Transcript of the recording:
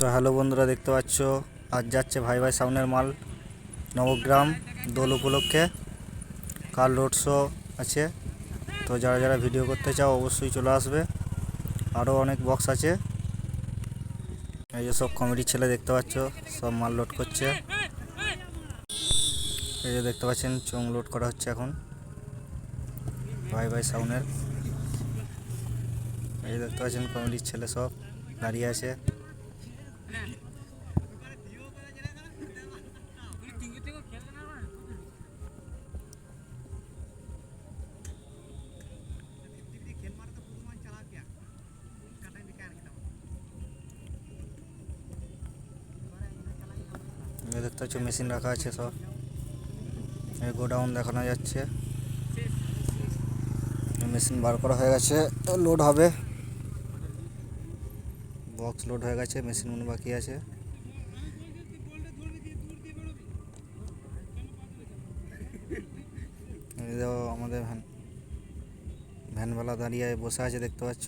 তো হ্যালো বন্ধুরা, দেখতে পাচ্ছ? আজ যাচ্ছে ভাই ভাই সাউনের মাল, নবগ্রাম, দোল উপলক্ষে। কাল রোড শো আছে। তো যারা যারা ভিডিও করতে চাও, অবশ্যই চলে আসবে। আরও অনেক বক্স আছে। এই যে সব কমেডির ছেলে দেখতে পাচ্ছ, সব মাল লোড করছে। এই যে দেখতে পাচ্ছেন, চোং লোড করা হচ্ছে এখন। ভাই ভাই সাউনের এই দেখতে পাচ্ছেন কমেডির ছেলে সব দাঁড়িয়ে আছে। দেখতে পাচ্ছ মেশিন রাখা আছে সব। গোডাউন দেখানো যাচ্ছে। মেশিন বার করা হয়ে গেছে লোড হবে। বক্স লোড হয়ে গেছে, মেশিন মেশিনগুলো বাকি আছে। আমাদের ভ্যান, ভ্যানওয়ালা দাঁড়িয়ে বসে আছে, দেখতে পাচ্ছ।